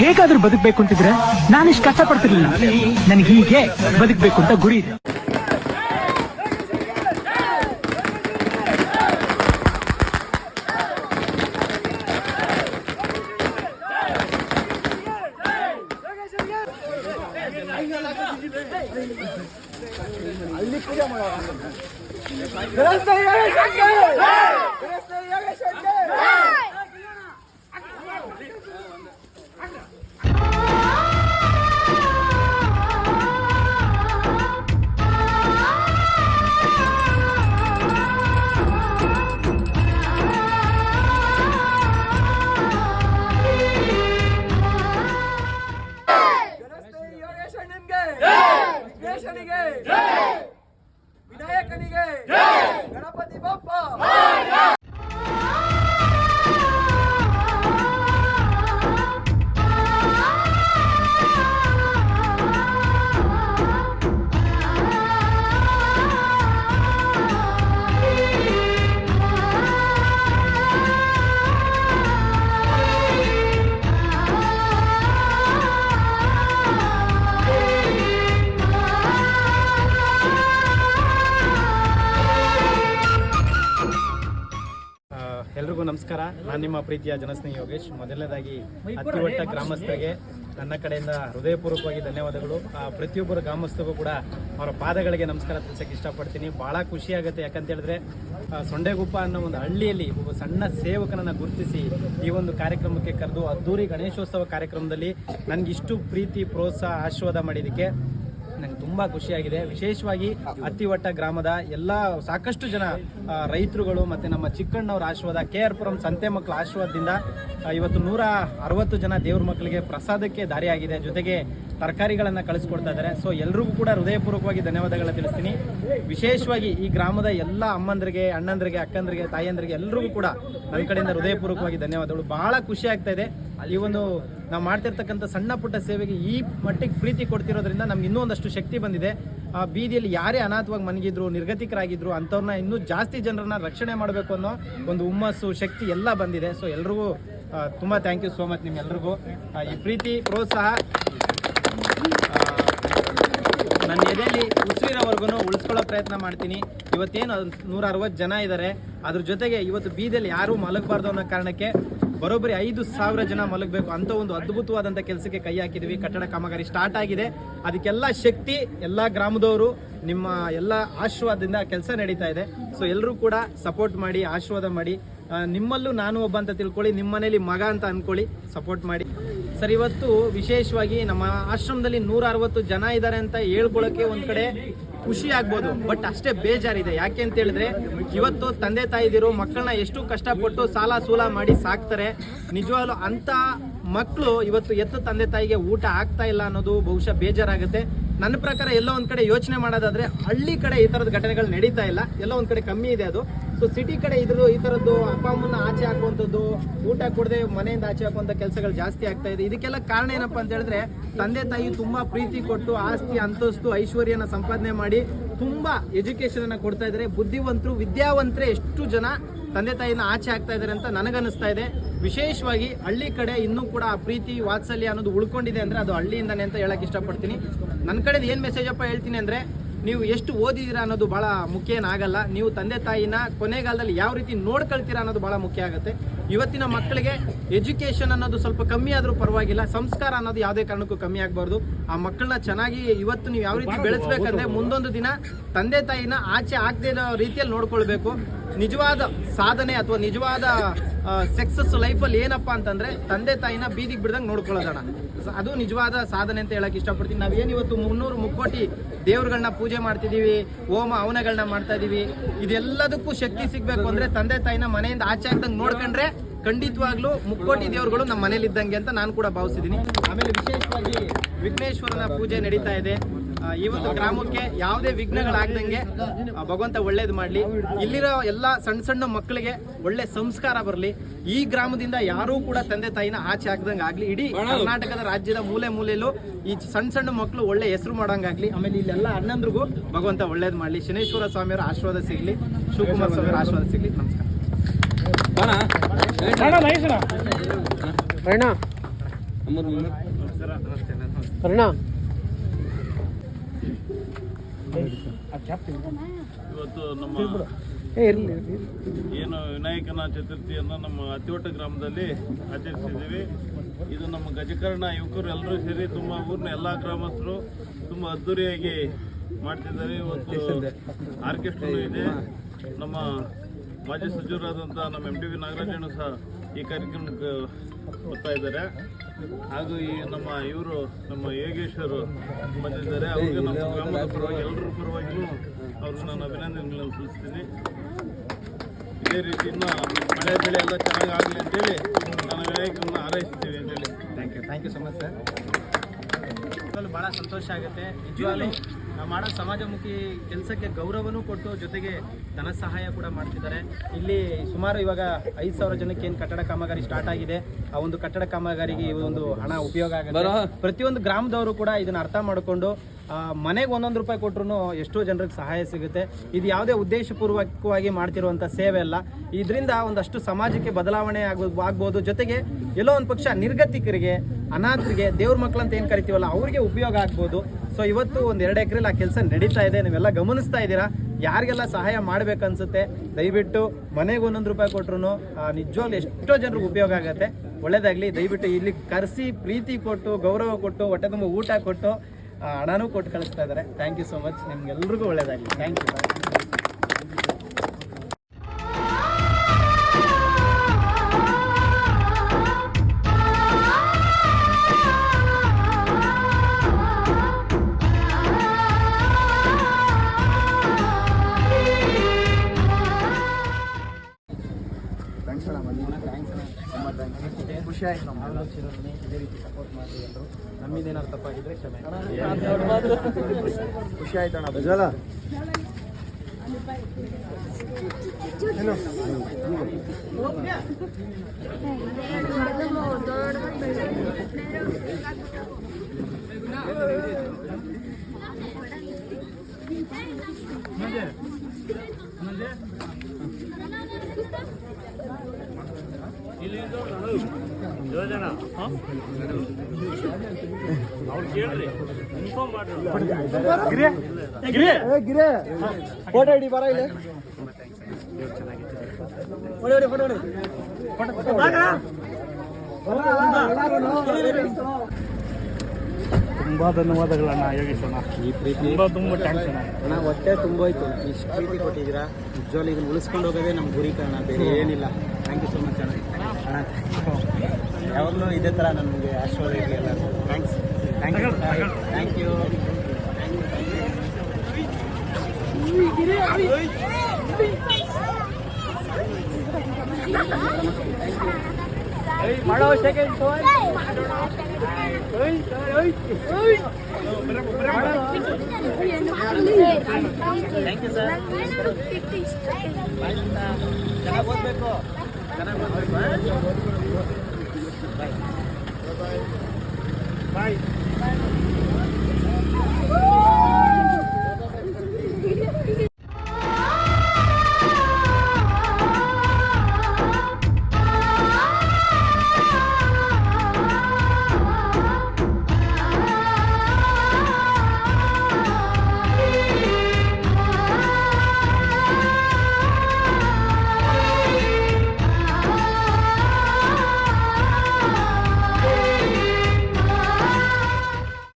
ಹೇಗಾದ್ರೂ ಬದುಕಬೇಕು ಅಂತಿದ್ರೆ ನಾನಿಷ್ಟು ಕಷ್ಟಪಡ್ತಿರ್ಲಿಲ್ಲ ನನಗೆ ಹೀಗೆ ಬದುಕಬೇಕು ಅಂತ ಗುರಿ ಇದೆ. ವಿನಾಯಕನಿಗೆ ಗಣಪತಿ ಬಪ್ಪ! ಎಲ್ರಿಗೂ ನಮಸ್ಕಾರ. ನಾನು ನಿಮ್ಮ ಪ್ರೀತಿಯ ಜನಸ್ನೇಹಿ ಯೋಗೇಶ್. ಮೊದಲನೇದಾಗಿ ಅತ್ತಿವಟ್ಟ ಗ್ರಾಮಸ್ಥರಿಗೆ ನನ್ನ ಕಡೆಯಿಂದ ಹೃದಯಪೂರ್ವಕವಾಗಿ ಧನ್ಯವಾದಗಳು. ಆ, ಪ್ರತಿಯೊಬ್ಬರು ಗ್ರಾಮಸ್ಥರಿಗೂ ಕೂಡ ಅವರ ಪಾದಗಳಿಗೆ ನಮಸ್ಕಾರ ತಿಳಿಸಕ್ಕೆ ಇಷ್ಟಪಡ್ತೀನಿ. ಭಾಳ ಖುಷಿ ಆಗುತ್ತೆ. ಯಾಕಂತ ಹೇಳಿದ್ರೆ ಸೊಂಡೆಗುಪ್ಪ ಅನ್ನೋ ಒಂದು ಹಳ್ಳಿಯಲ್ಲಿ ಒಬ್ಬ ಸಣ್ಣ ಸೇವಕನನ್ನು ಗುರುತಿಸಿ ಈ ಒಂದು ಕಾರ್ಯಕ್ರಮಕ್ಕೆ ಕರೆದು ಅದ್ದೂರಿ ಗಣೇಶೋತ್ಸವ ಕಾರ್ಯಕ್ರಮದಲ್ಲಿ ನನಗಿಷ್ಟು ಪ್ರೀತಿ ಪ್ರೋತ್ಸಾಹ ಆಶೀರ್ವಾದ ಮಾಡಿದ್ದಕ್ಕೆ ನಂಗೆ ತುಂಬಾ ಖುಷಿಯಾಗಿದೆ. ವಿಶೇಷವಾಗಿ ಅತ್ತಿವಟ್ಟ ಗ್ರಾಮದ ಎಲ್ಲ ಸಾಕಷ್ಟು ಜನ ರೈತರುಗಳು ಮತ್ತೆ ನಮ್ಮ ಚಿಕ್ಕಣ್ಣವ್ರ ಆಶೀರ್ವಾದ ಕೆ ಆರ್ ಪುರಂ ಸಂತೆ ಮಕ್ಕಳ ಆಶೀರ್ವಾದದಿಂದ ಇವತ್ತು ನೂರ ಅರವತ್ತು ಜನ ದೇವ್ರ ಮಕ್ಕಳಿಗೆ ಪ್ರಸಾದಕ್ಕೆ ದಾರಿಯಾಗಿದೆ. ಜೊತೆಗೆ ತರಕಾರಿಗಳನ್ನು ಕಳಿಸ್ಕೊಡ್ತಾ ಇದ್ದಾರೆ. ಸೊ ಎಲ್ರಿಗೂ ಕೂಡ ಹೃದಯಪೂರ್ವಕವಾಗಿ ಧನ್ಯವಾದಗಳನ್ನ ತಿಳಿಸ್ತೀನಿ. ವಿಶೇಷವಾಗಿ ಈ ಗ್ರಾಮದ ಎಲ್ಲ ಅಮ್ಮಂದ್ರಿಗೆ, ಅಣ್ಣಂದ್ರಿಗೆ, ಅಕ್ಕಂದ್ರಿಗೆ ತಾಯಿಯಂದ್ರಿಗೆ ಎಲ್ರಿಗೂ ಕೂಡ ನನ್ನ ಕಡೆಯಿಂದ ಹೃದಯಪೂರ್ವಕವಾಗಿ ಧನ್ಯವಾದಗಳು. ಬಹಳ ಖುಷಿ ಆಗ್ತಾ ಇದೆ. ಈ ಒಂದು ನಾವು ಮಾಡ್ತಿರ್ತಕ್ಕಂಥ ಸಣ್ಣ ಪುಟ್ಟ ಸೇವೆಗೆ ಈ ಮಟ್ಟಿಗೆ ಪ್ರೀತಿ ಕೊಡ್ತಿರೋದ್ರಿಂದ ನಮ್ಗೆ ಇನ್ನೂ ಒಂದಷ್ಟು ಶಕ್ತಿ ಬಂದಿದೆ. ಆ ಬೀದಿಯಲ್ಲಿ ಯಾರೇ ಅನಾಥವಾಗಿ ಮನಗಿದ್ರು, ನಿರ್ಗತಿಕರಾಗಿದ್ರು ಅಂಥವ್ರನ್ನ ಇನ್ನೂ ಜಾಸ್ತಿ ಜನರನ್ನ ರಕ್ಷಣೆ ಮಾಡಬೇಕು ಅನ್ನೋ ಒಂದು ಹುಮ್ಮಸ್ಸು, ಶಕ್ತಿ ಎಲ್ಲ ಬಂದಿದೆ. ಸೊ ಎಲ್ರಿಗೂ ತುಂಬ ಥ್ಯಾಂಕ್ ಯು ಸೋ ಮಚ್ ನಿಮ್ಮೆಲ್ರಿಗೂ. ಈ ಪ್ರೀತಿ, ಪ್ರೋತ್ಸಾಹ ನನ್ನ ಎದೆಯಲ್ಲಿ ಉಸಿರಿನವರೆಗೂ ಉಳಿಸ್ಕೊಳ್ಳೋ ಪ್ರಯತ್ನ ಮಾಡ್ತೀನಿ. ಇವತ್ತೇನು ನೂರ ಅರವತ್ತು ಜನ ಇದ್ದಾರೆ. ಅದ್ರ ಜೊತೆಗೆ ಇವತ್ತು ಬೀದಿಯಲ್ಲಿ ಯಾರೂ ಮಲಗಬಾರ್ದು ಅನ್ನೋ ಕಾರಣಕ್ಕೆ ಬರೋಬ್ಬರಿ ಐದು ಸಾವಿರ ಜನ ಮಲಗಬೇಕು. ಅಂತ ಒಂದು ಅದ್ಭುತವಾದಂಥ ಕೆಲಸಕ್ಕೆ ಕೈ ಹಾಕಿದ್ವಿ. ಕಟ್ಟಡ ಕಾಮಗಾರಿ ಸ್ಟಾರ್ಟ್ ಆಗಿದೆ. ಅದಕ್ಕೆಲ್ಲ ಶಕ್ತಿ ಎಲ್ಲ ಗ್ರಾಮದವರು, ನಿಮ್ಮ ಎಲ್ಲ ಆಶೀರ್ವಾದದಿಂದ ಕೆಲಸ ನಡೀತಾ ಇದೆ. ಸೊ ಎಲ್ಲರೂ ಕೂಡ ಸಪೋರ್ಟ್ ಮಾಡಿ, ಆಶೀರ್ವಾದ ಮಾಡಿ ನಿಮ್ಮಲ್ಲೂ ನಾನು ಒಬ್ಬ ಅಂತ ತಿಳ್ಕೊಳ್ಳಿ, ನಿಮ್ಮ ಮನೇಲಿ ಮಗ ಅಂತ ಅನ್ಕೊಳ್ಳಿ ಸಪೋರ್ಟ್ ಮಾಡಿ. ಸರ್, ಇವತ್ತು ವಿಶೇಷವಾಗಿ ನಮ್ಮ ಆಶ್ರಮದಲ್ಲಿ ನೂರ ಅರವತ್ತು ಜನ ಇದ್ದಾರೆ ಅಂತ ಹೇಳ್ಕೊಳಕ್ಕೆ ಒಂದ್ ಕಡೆ ಖುಷಿ ಆಗ್ಬೋದು ಬಟ್ ಅಷ್ಟೇ ಬೇಜಾರಿದೆ. ಯಾಕೆ ಅಂತ ಹೇಳಿದ್ರೆ, ಇವತ್ತು ತಂದೆ ತಾಯಿದಿರು ಮಕ್ಕಳನ್ನ ಎಷ್ಟು ಕಷ್ಟಪಟ್ಟು ಸಾಲ ಸೂಲ ಮಾಡಿ ಸಾಕ್ತಾರೆ. ನಿಜವಾಗ್ಲೂ ಅಂತ ಮಕ್ಕಳು ಇವತ್ತು ಎತ್ತು ತಂದೆ ತಾಯಿಗೆ ಊಟ ಆಗ್ತಾ ಇಲ್ಲ ಅನ್ನೋದು ಬಹುಶಃ ಬೇಜಾರಾಗುತ್ತೆ. ನನ್ನ ಪ್ರಕಾರ ಎಲ್ಲೋ ಒಂದ್ ಕಡೆ ಯೋಚನೆ ಮಾಡೋದಾದ್ರೆ ಹಳ್ಳಿ ಕಡೆ ಈ ತರದ ಘಟನೆಗಳು ನಡೀತಾ ಇಲ್ಲ. ಎಲ್ಲೋ ಒಂದ್ ಕಡೆ ಕಮ್ಮಿ ಇದೆ ಅದು. ಸೊ ಸಿಟಿ ಕಡೆ ಇದ್ರು ಈ ತರದ್ದು ಅಪ್ಪ ಅಮ್ಮನ ಆಚೆ ಹಾಕುವಂಥದ್ದು, ಊಟ ಕೊಡದೆ ಮನೆಯಿಂದ ಆಚೆ ಹಾಕುವಂಥ ಕೆಲಸಗಳು ಜಾಸ್ತಿ ಆಗ್ತಾ ಇದೆ. ಇದಕ್ಕೆಲ್ಲ ಕಾರಣ ಏನಪ್ಪಾ ಅಂತ ಹೇಳಿದ್ರೆ, ತಂದೆ ತಾಯಿ ತುಂಬಾ ಪ್ರೀತಿ ಕೊಟ್ಟು, ಆಸ್ತಿ, ಅಂತಸ್ತು, ಐಶ್ವರ್ಯನ ಸಂಪಾದನೆ ಮಾಡಿ ತುಂಬಾ ಎಜುಕೇಶನ್ ಅನ್ನ ಕೊಡ್ತಾ ಇದ್ರೆ ಬುದ್ಧಿವಂತರು, ವಿದ್ಯಾವಂತರೇ ಎಷ್ಟು ಜನ ತಂದೆ ತಾಯಿನ ಆಚೆ ಆಗ್ತಾ ಇದ್ದಾರೆ ಅಂತ ನನಗನ್ನಿಸ್ತಾ ಇದೆ. ವಿಶೇಷವಾಗಿ ಹಳ್ಳಿ ಕಡೆ ಇನ್ನೂ ಕೂಡ ಆ ಪ್ರೀತಿ, ವಾತ್ಸಲ್ಯ ಅನ್ನೋದು ಉಳ್ಕೊಂಡಿದೆ ಅಂದ್ರೆ ಅದು ಹಳ್ಳಿಯಿಂದನೇ ಅಂತ ಹೇಳಕ್ ಇಷ್ಟಪಡ್ತೀನಿ. ನನ್ನ ಕಡೆದು ಏನ್ ಮೆಸೇಜ್ ಅಪ್ಪ ಹೇಳ್ತೀನಿ ಅಂದ್ರೆ ನೀವು ಎಷ್ಟು ಓದಿದ್ದೀರಾ ಅನ್ನೋದು ಬಹಳ ಮುಖ್ಯ ಏನಾಗಲ್ಲ ನೀವು ತಂದೆ ತಾಯಿನ ಕೊನೆಗಾಲದಲ್ಲಿ ಯಾವ ರೀತಿ ನೋಡ್ಕೊಳ್ತೀರಾ ಅನ್ನೋದು ಬಹಳ ಮುಖ್ಯ ಆಗುತ್ತೆ. ಇವತ್ತಿನ ಮಕ್ಕಳಿಗೆ ಎಜುಕೇಷನ್ ಅನ್ನೋದು ಸ್ವಲ್ಪ ಕಮ್ಮಿ ಆದರೂ ಪರವಾಗಿಲ್ಲ. ಸಂಸ್ಕಾರ ಅನ್ನೋದು ಯಾವುದೇ ಕಾರಣಕ್ಕೂ ಕಮ್ಮಿ ಆಗಬಾರ್ದು. ಆ ಮಕ್ಕಳನ್ನ ಚೆನ್ನಾಗಿ ಇವತ್ತು ನೀವು ಯಾವ ರೀತಿ ಬೆಳೆಸ್ಬೇಕಂದ್ರೆ ಮುಂದೊಂದು ದಿನ ತಂದೆ ತಾಯಿನ ಆಚೆ ಆಗದೇ ಇರೋ ರೀತಿಯಲ್ಲಿ ನೋಡ್ಕೊಳ್ಬೇಕು. ನಿಜವಾದ ಸಾಧನೆ ಅಥವಾ ನಿಜವಾದ ಸಕ್ಸಸ್ ಲೈಫಲ್ಲಿ ಏನಪ್ಪ ಅಂತಂದ್ರೆ ತಂದೆ ತಾಯಿನ ಬೀದಿಗೆ ಬಿಡ್ದಂಗೆ ನೋಡ್ಕೊಳ್ಳೋದಣ ಅದು ನಿಜವಾದ ಸಾಧನೆ ಅಂತ ಹೇಳಕ್ ಇಷ್ಟಪಡ್ತೀನಿ. ನಾವು ಇವತ್ತು ಮುನ್ನೂರು ಮುಕ್ಕೋಟಿ ದೇವ್ರುಗಳನ್ನ ಪೂಜೆ ಮಾಡ್ತಿದ್ದೀವಿ ಹೋಮ ಹವನಗಳನ್ನ ಮಾಡ್ತಾ ಇದೀವಿ, ಇದೆಲ್ಲದಕ್ಕೂ ಶಕ್ತಿ ಸಿಗಬೇಕು ಅಂದ್ರೆ ತಂದೆ ತಾಯಿನ ಮನೆಯಿಂದ ಆಚೆ ಆಗ್ದಂಗೆ ನೋಡ್ಕೊಂಡ್ರೆ ಖಂಡಿತವಾಗ್ಲೂ ಮುಕ್ಕೋಟಿ ದೇವ್ರುಗಳು ನಮ್ಮ ಮನೇಲಿ ಇದ್ದಂಗೆ ಅಂತ ನಾನು ಕೂಡ ಭಾವಿಸಿದ್ದೀನಿ ಆಮೇಲೆ ವಿಶೇಷವಾಗಿ ವಿಘ್ನೇಶ್ವರನ ಪೂಜೆ ನಡೀತಾ ಇದೆ. ಈ ಒಂದು ಗ್ರಾಮಕ್ಕೆ ಯಾವುದೇ ವಿಘ್ನಗಳಾಗ್ದಂಗೆ ಭಗವಂತ ಒಳ್ಳೇದು ಮಾಡಲಿ. ಇಲ್ಲಿರೋ ಎಲ್ಲ ಸಣ್ಣ ಸಣ್ಣ ಮಕ್ಕಳಿಗೆ ಒಳ್ಳೆ ಸಂಸ್ಕಾರ ಬರಲಿ. ಈ ಗ್ರಾಮದಿಂದ ಯಾರೂ ಕೂಡ ತಂದೆ ತಾಯಿನ ಆಚೆ ಹಾಕ್ದಂಗೆ ಆಗಲಿ. ಇಡೀ ಕರ್ನಾಟಕದ ರಾಜ್ಯದ ಮೂಲೆ ಮೂಲೆಯಲ್ಲೂ ಈ ಸಣ್ಣ ಸಣ್ಣ ಮಕ್ಕಳು ಒಳ್ಳೆ ಹೆಸರು ಮಾಡೋಂಗಾಗ್ಲಿ. ಆಮೇಲೆ ಇಲ್ಲೆಲ್ಲ ಅಣ್ಣಂದ್ರಿಗೂ ಭಗವಂತ ಒಳ್ಳೇದು ಮಾಡಲಿ. ಶನೇಶ್ವರ ಸ್ವಾಮಿಯವರ ಆಶೀರ್ವಾದ ಸಿಗಲಿ. ಶಿವಕುಮಾರ್ ಸ್ವಾಮಿಯವರ ಆಶೀರ್ವಾದ ಸಿಗಲಿ. ನಮಸ್ಕಾರ. ಅಣ್ಣ, nice ಅಣ್ಣ. ಅಣ್ಣ ಕರ್ಣ ಇವತ್ತು ನಮ್ಮ ಏನು ವಿನಾಯಕನ ಚತುರ್ಥಿಯನ್ನು ನಮ್ಮ ಅತಿವಟ ಗ್ರಾಮದಲ್ಲಿ ಆಚರಿಸಿದ್ದೀವಿ. ಇದು ನಮ್ಮ ಗಜಕರ್ಣ ಯುವಕರು ಎಲ್ಲರೂ ಸೇರಿ ತುಂಬ ಊರಿನ ಎಲ್ಲ ಗ್ರಾಮಸ್ಥರು ತುಂಬ ಅದ್ದೂರಿಯಾಗಿ ಮಾಡ್ತಿದ್ದಾರೆ. ಇವತ್ತು ಆರ್ಕೆಸ್ಟ್ರಾ ಇದೆ. ನಮ್ಮ ಮಾಜಿ ಸಚಿವರಾದಂಥ ನಮ್ಮ ಎಂ ಟಿ ವಿ ನಾಗರಾಜನು ಸಹ ಈ ಕಾರ್ಯಕ್ರಮಕ್ಕೆ ಬರ್ತಾ ಇದ್ದಾರೆ. ಹಾಗೂ ಈ ನಮ್ಮ ಇವರು ನಮ್ಮ ಯೋಗೇಶ್ವರು ಬಂದಿದ್ದಾರೆ. ಅವ್ರಿಗೆ ನಮ್ಮ ಗ್ರಾಮದ ಪರವಾಗಿ ಎಲ್ಲರ ಪರವಾಗಿಯೂ ಅವ್ರಿಗೆ ನಾನು ಅಭಿನಂದನೆಗಳನ್ನು ಸಲ್ಲಿಸ್ತೀನಿ. ಇದೇ ರೀತಿ ಇನ್ನು ಮಳೆ ಬೆಳೆ ಎಲ್ಲ ಚೆನ್ನಾಗಿ ಆಗಲಿ ಅಂತೇಳಿ ನಾನು ವಿನಾಯಕರನ್ನು ಹಾರೈಸ್ತೀವಿ ಅಂತೇಳಿ. Thank you thank you so much sir ಭಾಳ ಸಂತೋಷ ಆಗುತ್ತೆ. ನಿಜವಾಗ್ಲೂ ಮಾಡೋ ಸಮಾಜಮುಖಿ ಕೆಲಸಕ್ಕೆ ಗೌರವನೂ ಕೊಟ್ಟು ಜೊತೆಗೆ ಧನ ಸಹಾಯ ಕೂಡ ಮಾಡ್ತಿದ್ದಾರೆ. ಇಲ್ಲಿ ಸುಮಾರು ಇವಾಗ ಐದು ಸಾವಿರ ಜನಕ್ಕೆ ಏನು ಕಟ್ಟಡ ಕಾಮಗಾರಿ ಸ್ಟಾರ್ಟ್ ಆಗಿದೆ. ಆ ಒಂದು ಕಟ್ಟಡ ಕಾಮಗಾರಿಗೆ ಈ ಒಂದು ಹಣ ಉಪಯೋಗ ಆಗುತ್ತೆ. ಪ್ರತಿಯೊಂದು ಗ್ರಾಮದವರು ಕೂಡ ಇದನ್ನು ಅರ್ಥ ಮಾಡಿಕೊಂಡು ಮನೆಗೆ ಒಂದೊಂದು ರೂಪಾಯಿ ಕೊಟ್ಟರು ಎಷ್ಟೋ ಜನರಿಗೆ ಸಹಾಯ ಸಿಗುತ್ತೆ. ಇದು ಯಾವುದೇ ಉದ್ದೇಶಪೂರ್ವಕವಾಗಿ ಮಾಡ್ತಿರುವಂಥ ಸೇವೆ ಅಲ್ಲ. ಇದರಿಂದ ಒಂದಷ್ಟು ಸಮಾಜಕ್ಕೆ ಬದಲಾವಣೆ ಆಗ ಆಗ್ಬೋದು. ಜೊತೆಗೆ ಎಲ್ಲೋ ಒಂದು ಪಕ್ಷ ನಿರ್ಗತಿಕರಿಗೆ ಅನಾಥರಿಗೆ ದೇವ್ರ ಮಕ್ಕಳು ಅಂತ ಏನು ಕರಿತೀವಲ್ಲ, ಅವ್ರಿಗೆ ಉಪಯೋಗ ಆಗ್ಬೋದು. ಸೊ ಇವತ್ತು ಒಂದು ಎರಡು ಎಕರೆಲಿ ಆ ಕೆಲಸ ನಡೀತಾ ಇದೆ, ನೀವೆಲ್ಲ ಗಮನಿಸ್ತಾ ಇದ್ದೀರಾ? ಯಾರಿಗೆಲ್ಲ ಸಹಾಯ ಮಾಡ್ಬೇಕನ್ಸುತ್ತೆ, ದಯವಿಟ್ಟು ಮನೆಗೆ ಒಂದೊಂದು ರೂಪಾಯಿ ಕೊಟ್ರು ನಿಜವಾಗ್ಲೂ ಎಷ್ಟೋ ಜನರಿಗೆ ಉಪಯೋಗ ಆಗುತ್ತೆ. ಒಳ್ಳೇದಾಗಲಿ, ದಯವಿಟ್ಟು ಇಲ್ಲಿ ಕರೆಸಿ ಪ್ರೀತಿ ಕೊಟ್ಟು, ಗೌರವ ಕೊಟ್ಟು, ಹೊಟ್ಟೆ ತುಂಬ ಊಟ ಕೊಟ್ಟು ಹಣನೂ ಕೊಟ್ಟು ಕಳಿಸ್ತಾ ಇದ್ದಾರೆ. ಥ್ಯಾಂಕ್ ಯು ಸೊ ಮಚ್ ನಿಮ್ಗೆಲ್ರಿಗೂ ಒಳ್ಳೇದಾಗಲಿ. ಥ್ಯಾಂಕ್ ಯು ಇದೇ ರೀತಿ ಸಪೋರ್ಟ್ ಮಾಡಿ ಎಲ್ಲರೂ ನಮ್ಮಿಂದೇನಾದ್ರು ತಪ್ಪಾಗಿದ್ರೆ ಕ್ಷಮೆ. ಖುಷಿ ಆಯ್ತಣ್ಣ ಬಜಾಲ ಫೋಟೋ ಹಿಡಿ ಬರ ಇಲ್ಲಿ. ತುಂಬಾ ಧನ್ಯವಾದಗಳನ್ನ ಯೋಗೇಶಣ್ಣ ಈ ಪ್ರೀತಿ ತುಂಬಾ ತುಂಬಾ ಟ್ಯಾಂಕ್ಸ್ ಅಣ್ಣ. ಅಣ್ಣ ಹೊಟ್ಟೆ ತುಂಬೋಯ್ತು. ಇಷ್ಟು ಪ್ರೀತಿ ಕೊಟ್ಟಿದ್ದೀರಾ. ನಿಜವಾಗ್ಲೂ ಇದನ್ನ ಉಳಿಸ್ಕೊಂಡು ಹೋಗೋದೇ ನಮ್ಮ ಗುರಿ ಕಾರಣ ಬೇರೆ ಏನಿಲ್ಲ. ಥ್ಯಾಂಕ್ ಯು ಸೊ ಮಚ್ ಅಣ್ಣ ಅಣ್ಣ ಯಾವಾಗಲೂ ಇದೇ ಥರ ನಮಗೆ ಆಶೀರ್ವಾದ ಎಲ್ಲ. Thanks thank you thank you ಮಾಡೋ ಸೆಕೆಂಡ್ ಥ್ಯಾಂಕ್ ಯು ಸರ್ ಚೆನ್ನಾಗಿ ಓದಬೇಕು. ಚೆನ್ನಾಗಿ ಓದಬೇಕು ಬಾಯ್ ಬಾಯ್